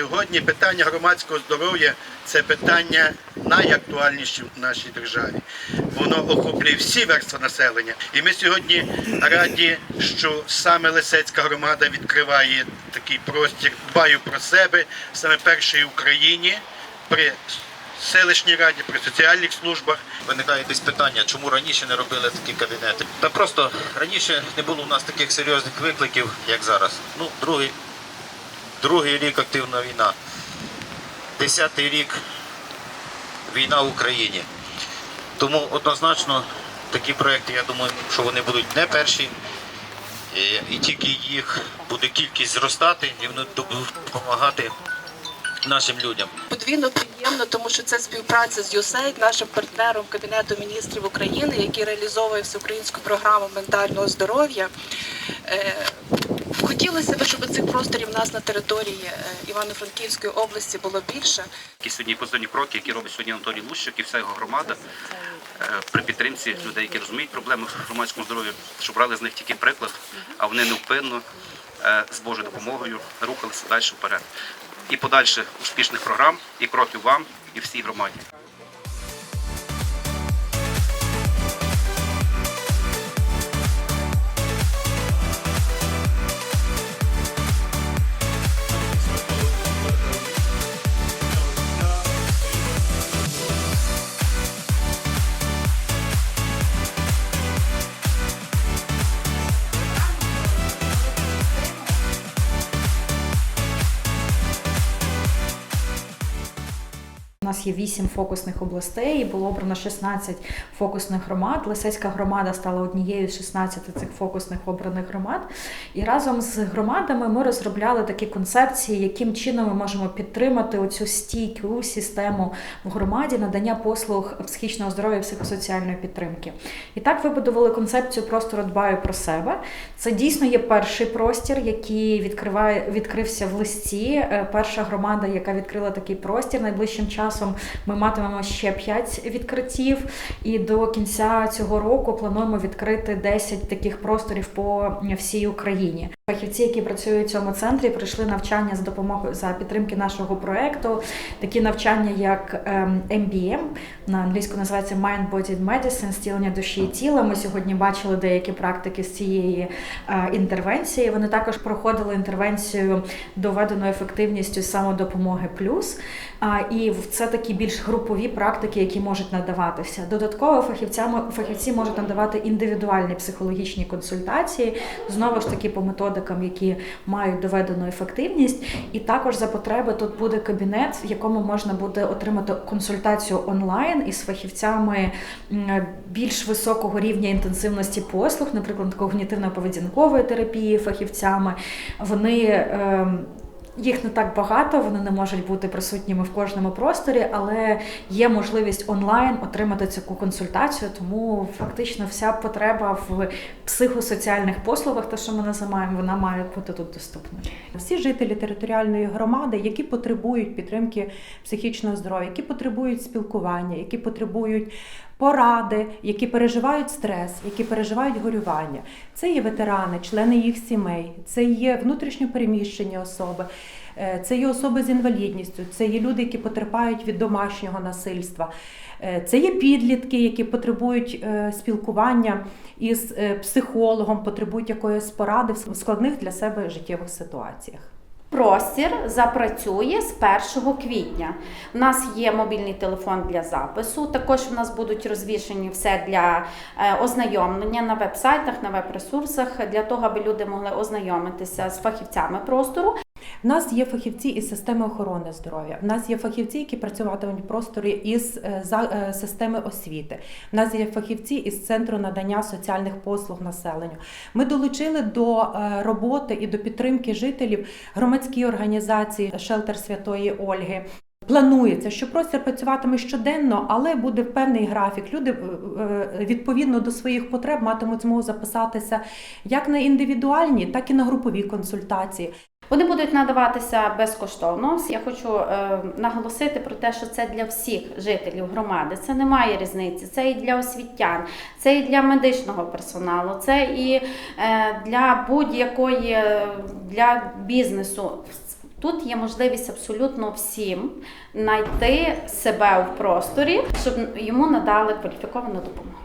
Сьогодні питання громадського здоров'я це питання найактуальніші в нашій державі. Воно охоплює всі верстви населення. І ми сьогодні раді, що саме Лисецька громада відкриває такий простір дбаю про себе, саме перший в Україні при селищній раді, при соціальних службах. Виникає десь питання, чому раніше не робили такі кабінети. Та просто раніше не було у нас таких серйозних викликів, як зараз. Ну, другий, другий рік активна війна, десятий рік війна в Україні. Тому однозначно такі проекти, я думаю, що вони будуть не перші. І, і тільки їх буде кількість зростати, і вони будуть допомагати нашим людям. Подвійно приємно, тому що це співпраця з USAID, нашим партнером Кабінету міністрів України, який реалізовує всеукраїнську програму ментального здоров'я. Хотілося б, щоб цих просторів в нас на території е, Івано-Франківської області було більше. Які сьогодні позитивні кроки, які робить сьогодні Анатолій Лущик і вся його громада е, при підтримці людей, які розуміють проблеми в громадському здоров'ї, щоб брали з них тільки приклад, а вони невпинно е, з Божою допомогою рухалися далі вперед. І подальше успішних програм, і кроків вам, і всій громаді. Нас є 8 фокусних областей, і було обрано 16 фокусних громад. Лисецька громада стала однією з 16 цих фокусних обраних громад. І разом з громадами ми розробляли такі концепції, яким чином ми можемо підтримати оцю стійку систему в громаді надання послуг психічного здоров'я і психосоціальної підтримки. І так вибудували концепцію простору дбаю про себе. Це дійсно є перший простір, який відкриває відкрився в листі. Е, Перша громада, яка відкрила такий простір. Найближчим часом ми матимемо ще 5 відкриттів. І до кінця цього року плануємо відкрити 10 таких просторів по всій Україні. Фахівці, які працюють в цьому центрі, пройшли навчання за допомогою за підтримки нашого проекту. Такі навчання, як ем, MBM, на англійську називається Mind Body Medicine, стілення душі і тіла. Ми сьогодні бачили деякі практики з цієї е, інтервенції. Вони також проходили інтервенцію доведеною ефективністю самодопомоги плюс. І це такі більш групові практики, які можуть надаватися. Додатково фахівцями фахівці можуть надавати індивідуальні психологічні консультації, знову ж таки по методикам, які мають доведену ефективність. І також за потреби тут буде кабінет, в якому можна буде отримати консультацію онлайн із фахівцями більш високого рівня інтенсивності послуг, наприклад, когнітивно-поведінкової терапії фахівцями. Вони ем, їх не так багато, вони не можуть бути присутніми в кожному просторі, але є можливість онлайн отримати таку консультацію. Тому фактично вся потреба в психосоціальних послугах, те, що ми називаємо, вона має бути тут доступною. Всі жителі територіальної громади, які потребують підтримки психічного здоров'я, які потребують спілкування, які потребують поради, які переживають стрес, які переживають горювання. Це є ветерани, члени їх сімей, це є внутрішньо переміщені особи. е, Це є особи з інвалідністю, це є люди, які потерпають від домашнього насильства, е, це є підлітки, які потребують е, спілкування із психологом, потребують якоїсь поради в складних для себе життєвих ситуаціях. Простір запрацює з 1 квітня. У нас є мобільний телефон для запису. Також у нас будуть розвішені все для е, ознайомлення на веб-сайтах, на веб-ресурсах, для того, аби люди могли ознайомитися з фахівцями простору. В нас є фахівці із системи охорони здоров'я. В нас є фахівці, які працюватимуть просторі із е, за е, системи освіти. В нас є фахівці із центру надання соціальних послуг населенню. Ми долучили до е, роботи і до підтримки жителів громадські організації Шелтер Святої Ольги. Планується, що простір працюватиме щоденно, але буде певний графік. Люди відповідно до своїх потреб матимуть змогу записатися як на індивідуальні, так і на групові консультації. Вони будуть надаватися безкоштовно. Я хочу е, наголосити про те, що це для всіх жителів громади. Це немає різниці. Це і для освітян, це і для медичного персоналу, це і е, для будь-якої е, для бізнесу. Тут є можливість абсолютно всім знайти себе в просторі, щоб йому надали кваліфіковану допомогу.